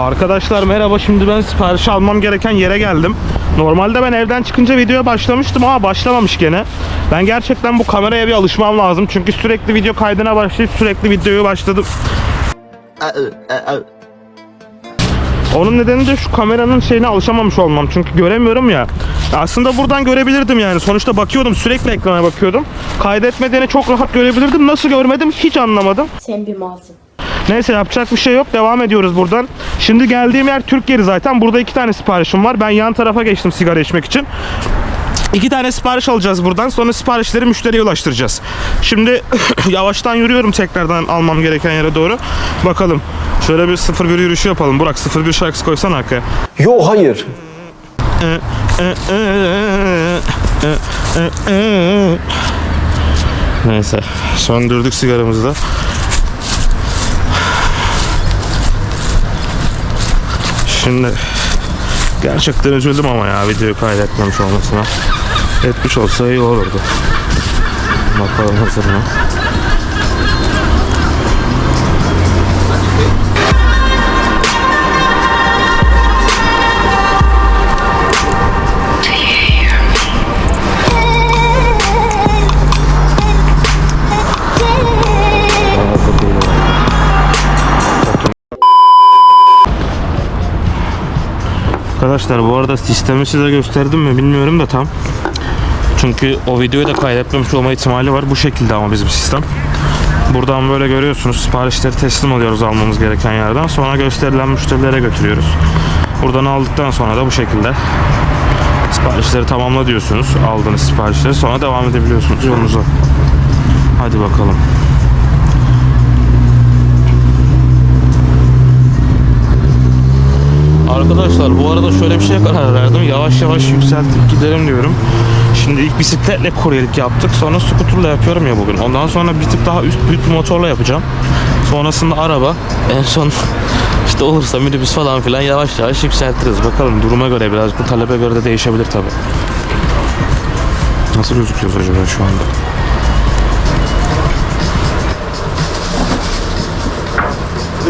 Arkadaşlar merhaba şimdi ben sipariş almam gereken yere geldim. Normalde ben evden çıkınca videoya başlamıştım ama başlamamış gene. Ben gerçekten bu kameraya bir alışmam lazım. Çünkü sürekli video kaydına başlayıp sürekli videoya başladım. Onun nedeni de şu kameranın şeyine alışamamış olmam. Çünkü göremiyorum ya. Aslında buradan görebilirdim yani. Sonuçta bakıyordum sürekli ekrana bakıyordum. Kaydetmediğini çok rahat görebilirdim. Nasıl görmedim hiç anlamadım. Sen bir malsın. Neyse yapacak bir şey yok. Devam ediyoruz buradan. Şimdi geldiğim yer Türk yeri zaten. Burada iki tane siparişim var. Ben yan tarafa geçtim sigara içmek için. İki tane sipariş alacağız buradan. Sonra siparişleri müşteriye ulaştıracağız. Şimdi yavaştan yürüyorum tekrardan almam gereken yere doğru. Bakalım. Şöyle bir 01 yürüyüşü yapalım. Burak 01 şarkısı koysan arkaya. Yo hayır. Neyse. Söndürdük sigaramızı da. Şimdi gerçekten üzüldüm ama ya videoyu kaydetmemiş olmasına. Etmiş olsa iyi olurdu. Bakalım hazır mı? Arkadaşlar bu arada sistemi size gösterdim mi bilmiyorum da tam. Çünkü o videoyu da kaydetmemiş olma ihtimali var. Bu şekilde ama bizim sistem. Buradan böyle görüyorsunuz siparişleri teslim alıyoruz almamız gereken yerden. Sonra gösterilen müşterilere götürüyoruz. Buradan aldıktan sonra da bu şekilde siparişleri tamamla diyorsunuz. Aldığınız siparişleri sonra devam edebiliyorsunuz yolunuza. Hadi bakalım. Arkadaşlar bu arada şöyle bir şeye karar verdim. Yavaş yavaş yükseltip gidelim diyorum. Şimdi ilk bisikletle kuryelik yaptık. Sonra skuterla yapıyorum ya bugün. Ondan sonra bir tık daha üst büyük bir motorla yapacağım. Sonrasında araba. En son işte olursa minibüs falan filan yavaş yavaş yükseltiriz. Bakalım duruma göre biraz bu talebe göre de değişebilir tabi. Nasıl gözüküyoruz acaba şu anda?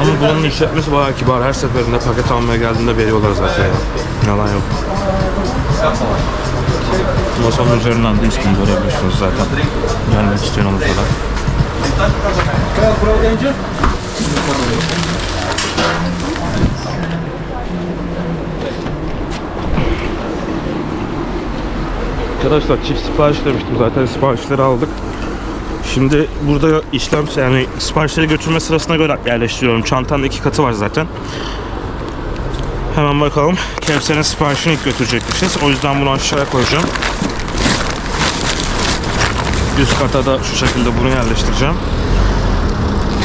Ama buranın işletmesi bayağı kibar. Her seferinde paket almaya geldiğinde veriyorlar zaten ya. Yalan yok. Masanın üzerinden de ismini görebilirsiniz zaten. Gelmek isteyen olursa da. Arkadaşlar çift sipariş demiştim zaten siparişleri aldık. Şimdi burada işlem yani siparişleri götürme sırasına göre yerleştiriyorum. Çantanın iki katı var zaten. Hemen bakalım. Kevser'in siparişini ilk götürecekmişiz. O yüzden bunu aşağıya koyacağım. Üst kata da şu şekilde bunu yerleştireceğim.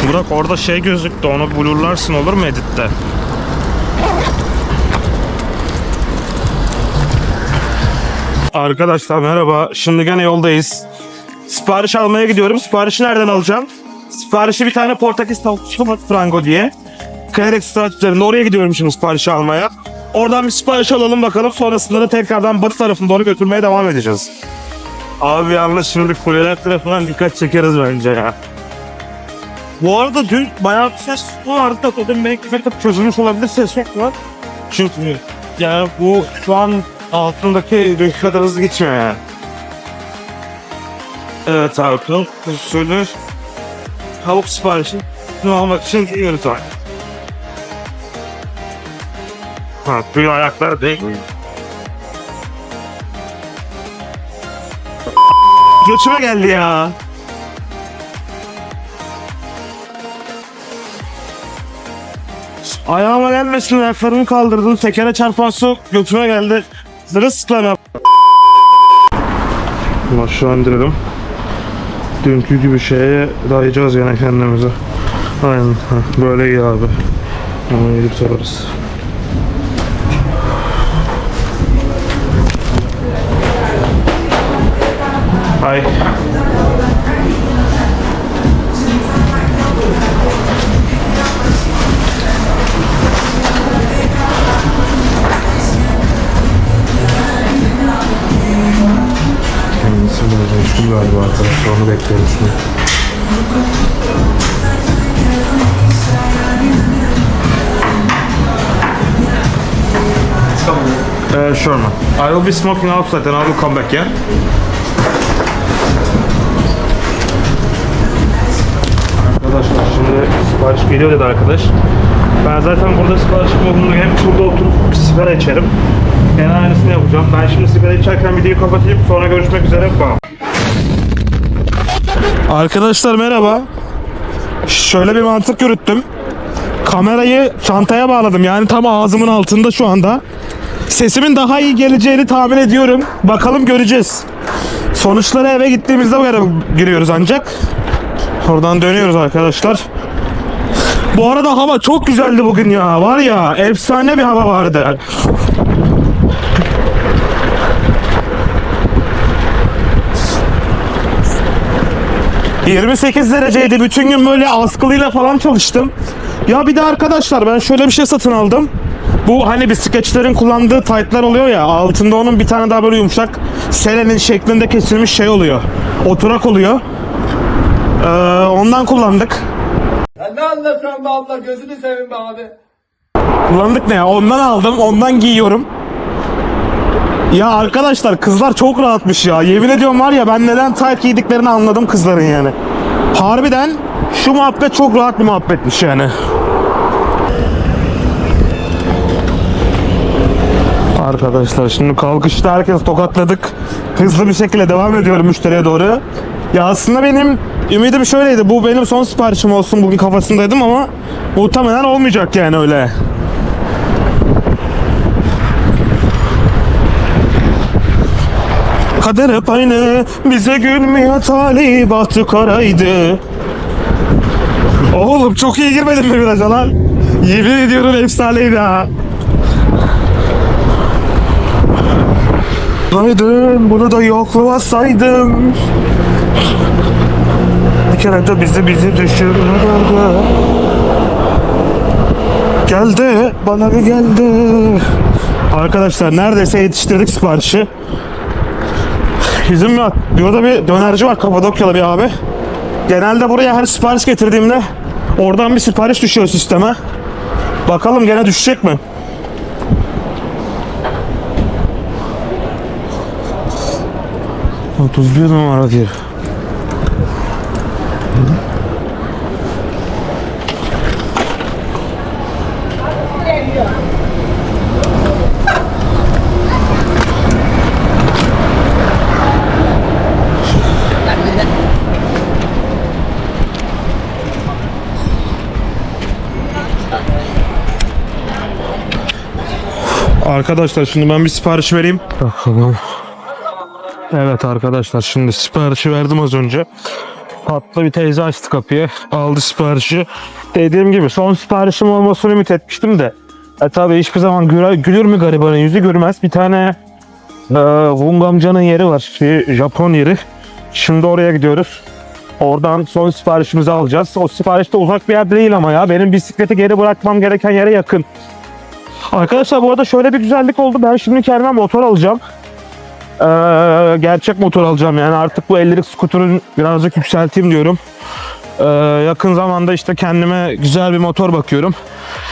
Burak orada şey gözüktü. Onu blurlarsın olur mu editte? Arkadaşlar merhaba. Şimdi gene yoldayız. Sipariş almaya gidiyorum. Siparişi nereden alacağım? Siparişi bir tane Portekiz tavuk frango diye. Kayarex Strat üzerinde oraya gidiyorum şimdi siparişi almaya. Oradan bir sipariş alalım bakalım. Sonrasında da tekrardan batı tarafına doğru götürmeye devam edeceğiz. Abi yalnız şimdi kuleler tarafından dikkat çekeriz bence ya. Bu arada dün bayağı bir ses vardı da dedim belki tık çözülmüş olabilir ses yok mu? Çünkü yani bu şu an altındaki kadar hızlı gitmiyor yani. Evet abi tavuk usulü tavuk siparişi ne almak için gidiyoruz abi. Ha, bir ayaklar değil. Götüme geldi ya. Ayağıma gelmesin ayaklarımı kaldırdım. Tekere çarpan su götüme geldi. Zırılsıklam yap. Aşağı indirelim dünkü gibi şeye dayayacağız yani kendimize. Aynen. Böyle iyi abi. Onu gidip sorarız. Hi. Böyle meşgul galiba arkadaşlar. Onu bekliyoruz şimdi. Uh, sure man. I will be smoking outside and I will come back yeah? Arkadaşlar şimdi sipariş geliyor dedi arkadaş. Ben zaten burada siparişim olduğunda hep burada oturup bir sigara içerim. Ben aynısını yapacağım. Ben şimdi sigara içerken videoyu kapatayım sonra görüşmek üzere. Bye. Arkadaşlar merhaba. Şöyle bir mantık yürüttüm. Kamerayı çantaya bağladım. Yani tam ağzımın altında şu anda. Sesimin daha iyi geleceğini tahmin ediyorum. Bakalım göreceğiz. Sonuçları eve gittiğimizde bu yere giriyoruz ancak. Oradan dönüyoruz arkadaşlar. Bu arada hava çok güzeldi bugün ya. Var ya efsane bir hava vardı. ...28 dereceydi. Bütün gün böyle askılıyla falan çalıştım. Ya bir de arkadaşlar ben şöyle bir şey satın aldım. Bu hani bisikletçilerin kullandığı taytlar oluyor ya altında onun bir tane daha böyle yumuşak selenin şeklinde kesilmiş şey oluyor. Oturak oluyor. Ee, ondan kullandık. Ya ne anlatıyorsun be abla gözünü seveyim be abi. Kullandık ne ya? Ondan aldım, ondan giyiyorum. Ya arkadaşlar kızlar çok rahatmış ya. Yemin ediyorum var ya ben neden tayt giydiklerini anladım kızların yani. Harbiden şu muhabbet çok rahat bir muhabbetmiş yani. Arkadaşlar şimdi kalkışta herkes tokatladık. Hızlı bir şekilde devam ediyorum müşteriye doğru. Ya aslında benim ümidim şöyleydi. Bu benim son siparişim olsun bugün kafasındaydım ama muhtemelen olmayacak yani öyle. Kader hep aynı bize gülmüyor talih bahtı karaydı. Oğlum çok iyi girmedin mi viraja lan? Yemin ediyorum efsaneydi ha. Saydım bunu da yokluğa saydım. Bir kere de bizi bizi düşürürlerdi. Geldi bana bir geldi. Arkadaşlar neredeyse yetiştirdik siparişi. Bizim yok. Burada bir dönerci var Kapadokyalı bir abi. Genelde buraya her sipariş getirdiğimde oradan bir sipariş düşüyor sisteme. Bakalım gene düşecek mi? Otuz bir numara diyor. Arkadaşlar şimdi ben bir sipariş vereyim. Bakalım. Evet arkadaşlar şimdi siparişi verdim az önce. Tatlı bir teyze açtı kapıyı. Aldı siparişi. Dediğim gibi son siparişim olmasını ümit etmiştim de. E tabi hiçbir zaman güler, gülür mü garibanın yüzü gülmez. Bir tane e, Wung amcanın yeri var. Bir Japon yeri. Şimdi oraya gidiyoruz. Oradan son siparişimizi alacağız. O sipariş de uzak bir yerde değil ama ya. Benim bisikleti geri bırakmam gereken yere yakın. Arkadaşlar bu arada şöyle bir güzellik oldu. Ben şimdi kendime motor alacağım. Ee, gerçek motor alacağım yani artık bu 50'lik skuterın birazcık yükselteyim diyorum. Ee, yakın zamanda işte kendime güzel bir motor bakıyorum.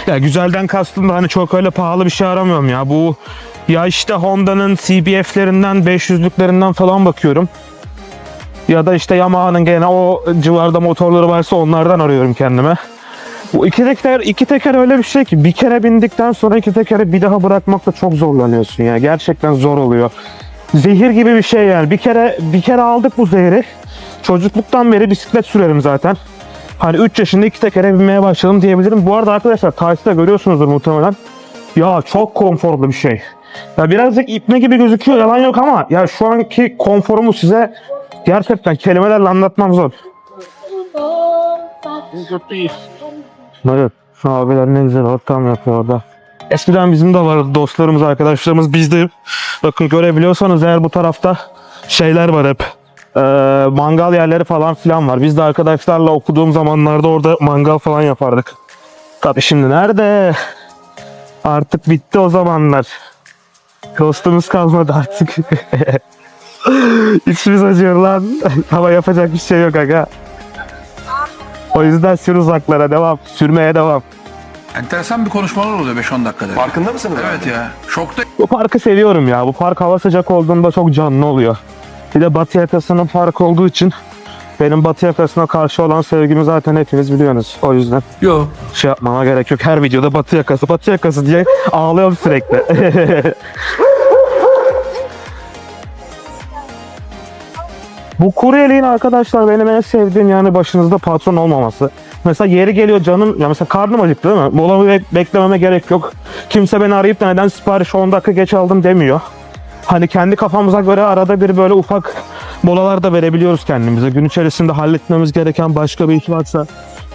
Ya güzelden kastım da hani çok öyle pahalı bir şey aramıyorum ya. Bu ya işte Honda'nın CBF'lerinden 500'lüklerinden falan bakıyorum. Ya da işte Yamaha'nın gene o civarda motorları varsa onlardan arıyorum kendime. Bu iki teker, iki teker öyle bir şey ki bir kere bindikten sonra iki tekeri bir daha bırakmakta çok zorlanıyorsun ya. Gerçekten zor oluyor. Zehir gibi bir şey yani. Bir kere bir kere aldık bu zehri. Çocukluktan beri bisiklet sürerim zaten. Hani 3 yaşında iki tekere binmeye başladım diyebilirim. Bu arada arkadaşlar Type'da görüyorsunuzdur muhtemelen. Ya çok konforlu bir şey. Ya birazcık ipne gibi gözüküyor yalan yok ama ya şu anki konforumu size gerçekten kelimelerle anlatmam zor. Evet. Şu abiler ne güzel ortam yapıyor orada. Eskiden bizim de vardı dostlarımız, arkadaşlarımız bizde. Bakın görebiliyorsanız eğer bu tarafta şeyler var hep. Ee, mangal yerleri falan filan var. Biz de arkadaşlarla okuduğum zamanlarda orada mangal falan yapardık. Tabii şimdi nerede? Artık bitti o zamanlar. Dostumuz kalmadı artık. İçimiz acıyor lan. Ama yapacak bir şey yok aga. O yüzden sür uzaklara devam. Sürmeye devam. Enteresan bir konuşmalar oluyor 5-10 dakikada. Farkında mısınız? Evet ya. Şokta Bu parkı seviyorum ya. Bu park hava sıcak olduğunda çok canlı oluyor. Bir de batı yakasının park olduğu için benim batı yakasına karşı olan sevgimi zaten hepiniz biliyorsunuz. O yüzden Yok. şey yapmama gerek yok. Her videoda batı yakası, batı yakası diye ağlıyorum sürekli. Bu kuryeliğin arkadaşlar benim en sevdiğim yani başınızda patron olmaması. Mesela yeri geliyor canım, ya mesela karnım acıktı değil mi? Molamı bek- beklememe gerek yok. Kimse beni arayıp da neden sipariş 10 dakika geç aldım demiyor. Hani kendi kafamıza göre arada bir böyle ufak molalar da verebiliyoruz kendimize. Gün içerisinde halletmemiz gereken başka bir iş varsa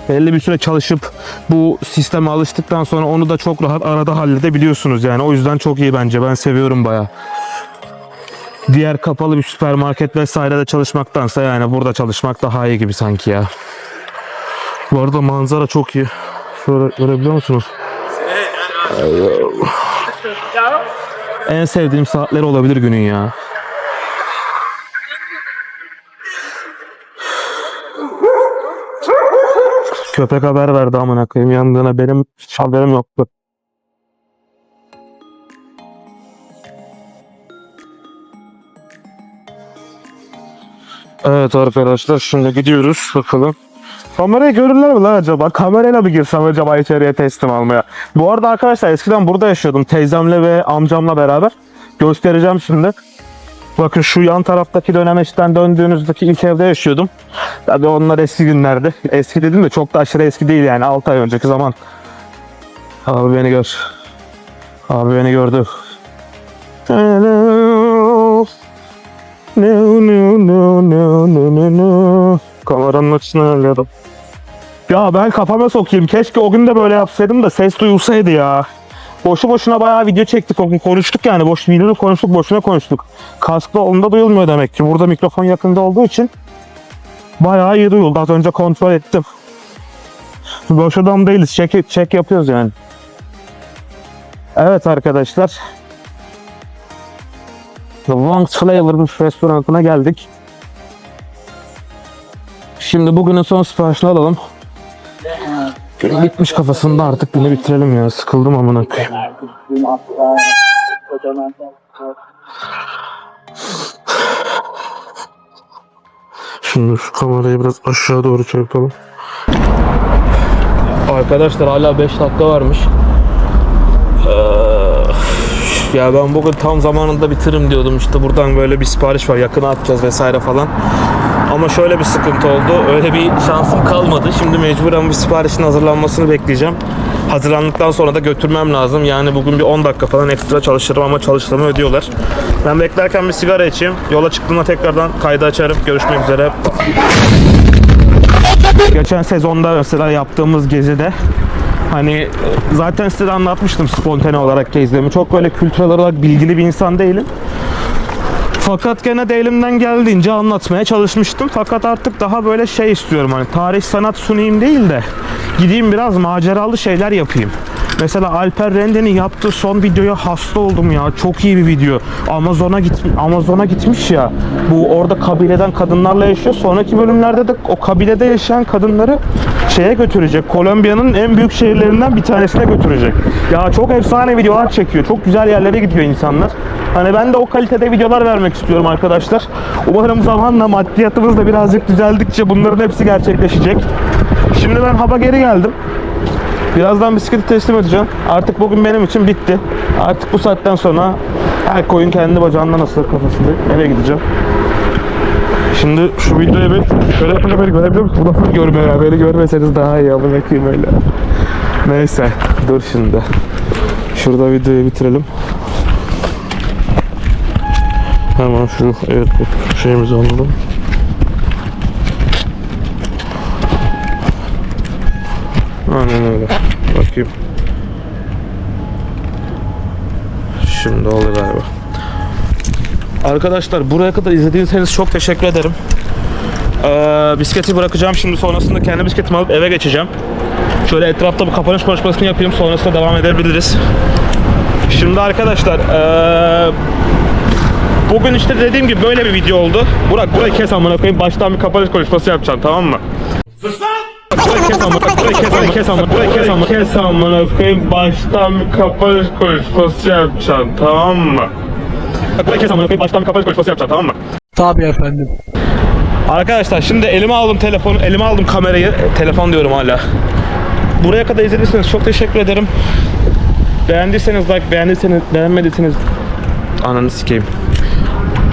belli bir süre çalışıp bu sisteme alıştıktan sonra onu da çok rahat arada halledebiliyorsunuz yani. O yüzden çok iyi bence. Ben seviyorum bayağı. Diğer kapalı bir süpermarket vesairede çalışmaktansa yani burada çalışmak daha iyi gibi sanki ya. Bu arada manzara çok iyi. Şöyle görebiliyor musunuz? En sevdiğim saatleri olabilir günün ya. Köpek haber verdi amına koyayım yandığına benim hiç haberim yoktu. Evet arkadaşlar şimdi gidiyoruz bakalım. Kamerayı görürler mi lan acaba? Kamerayla mı girsem acaba içeriye teslim almaya? Bu arada arkadaşlar eskiden burada yaşıyordum teyzemle ve amcamla beraber. Göstereceğim şimdi. Bakın şu yan taraftaki dönemeçten döndüğünüzdeki ilk evde yaşıyordum. Tabii onlar eski günlerdi. Eski dedim de çok da aşırı eski değil yani 6 ay önceki zaman. Abi beni gör. Abi beni gördü. No, no, no, no, no, no, no. Kameranın açısını ayarladım. Ya ben kafama sokayım. Keşke o gün de böyle yapsaydım da ses duyulsaydı ya. Boşu boşuna bayağı video çektik o gün. Konuştuk yani. Boş videoda konuştuk. Boşuna konuştuk. Kasklı onda duyulmuyor demek ki. Burada mikrofon yakında olduğu için bayağı iyi duyuldu. Az önce kontrol ettim. Boş adam değiliz. Çek, çek yapıyoruz yani. Evet arkadaşlar. The Wong's Flavor restoranına geldik. Şimdi bugünün son siparişini alalım. Günü bitmiş kafasında artık günü bitirelim ya. Sıkıldım amına koyayım. Şimdi şu kamerayı biraz aşağı doğru çekelim. Arkadaşlar hala 5 dakika varmış. Ya ben bugün tam zamanında bitiririm diyordum işte buradan böyle bir sipariş var yakına atacağız vesaire falan. Ama şöyle bir sıkıntı oldu. Öyle bir şansım kalmadı. Şimdi mecburen bir siparişin hazırlanmasını bekleyeceğim. Hazırlandıktan sonra da götürmem lazım. Yani bugün bir 10 dakika falan ekstra çalışırım ama çalıştığımı ödüyorlar. Ben beklerken bir sigara içeyim. Yola çıktığımda tekrardan kaydı açarım. Görüşmek üzere. Geçen sezonda mesela yaptığımız gezide Hani zaten size de anlatmıştım spontane olarak gezdiğimi. Çok böyle kültürel olarak bilgili bir insan değilim. Fakat gene de elimden geldiğince anlatmaya çalışmıştım. Fakat artık daha böyle şey istiyorum hani tarih sanat sunayım değil de gideyim biraz maceralı şeyler yapayım. Mesela Alper Rende'nin yaptığı son videoya hasta oldum ya. Çok iyi bir video. Amazon'a git Amazon'a gitmiş ya. Bu orada kabileden kadınlarla yaşıyor. Sonraki bölümlerde de o kabilede yaşayan kadınları şeye götürecek. Kolombiya'nın en büyük şehirlerinden bir tanesine götürecek. Ya çok efsane videolar çekiyor. Çok güzel yerlere gidiyor insanlar. Hani ben de o kalitede videolar vermek istiyorum arkadaşlar. Umarım zamanla maddiyatımız da birazcık düzeldikçe bunların hepsi gerçekleşecek. Şimdi ben haba geri geldim. Birazdan bisikleti teslim edeceğim. Artık bugün benim için bitti. Artık bu saatten sonra her koyun kendi bacağından asılır kafasında. Eve gideceğim. Şimdi şu videoyu bir şöyle yapınca beni görebiliyor musunuz? Nasıl görmüyor ya? Görmeseniz daha iyi ama bakayım öyle. Neyse dur şimdi. Şurada videoyu bitirelim. Hemen şu evet şeyimizi alalım. Aynen öyle. Bakayım. Şimdi oldu galiba. Arkadaşlar buraya kadar izlediyseniz çok teşekkür ederim. Ee, bisikleti bırakacağım şimdi sonrasında kendi bisikletimi alıp eve geçeceğim. Şöyle etrafta bir kapanış konuşmasını yapayım sonrasında devam edebiliriz. Şimdi arkadaşlar ee, bugün işte dediğim gibi böyle bir video oldu. Burak burayı kes amına koyayım baştan bir kapanış konuşması yapacağım tamam mı? Kes amına kes amına kes amına kes amına kes amına koyayım baştan bir kapanış konuşması yapacağım tamam mı? Kes amına koyayım baştan bir kapanış konuşması yapacağım tamam mı? Tabii efendim. Arkadaşlar şimdi elime aldım telefonu, elime aldım kamerayı. Telefon diyorum hala. Buraya kadar izlediyseniz çok teşekkür ederim. Beğendiyseniz like, beğendiyseniz, beğenmediyseniz ananı sikeyim.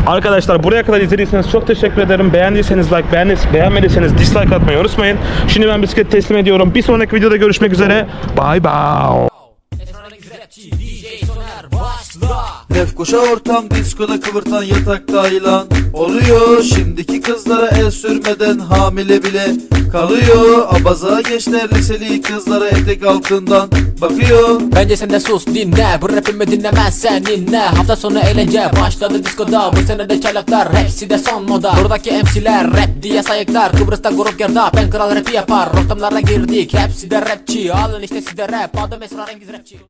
Arkadaşlar buraya kadar izlediyseniz çok teşekkür ederim. Beğendiyseniz like, beğendiyseniz, beğenmediyseniz dislike atmayı unutmayın. Şimdi ben bisiklet teslim ediyorum. Bir sonraki videoda görüşmek üzere. Bye bye. Lefkoşa ortam diskoda kıvırtan yatakta ilan Oluyor şimdiki kızlara el sürmeden hamile bile kalıyor. Abaza gençler liseli kızlara etek altından bakıyor. Bence sen de sus dinle. Bu rapimi dinlemezsen inle Hafta sonu eğlence başladı diskoda. Bu sene de çaylaklar hepsi de son moda. Buradaki MC'ler rap diye sayıklar. Kıbrıs'ta grup girdap en kral rapi yapar. Ortamlara girdik hepsi de rapçi. Alın işte size rap. Adım esrarengiz rapçi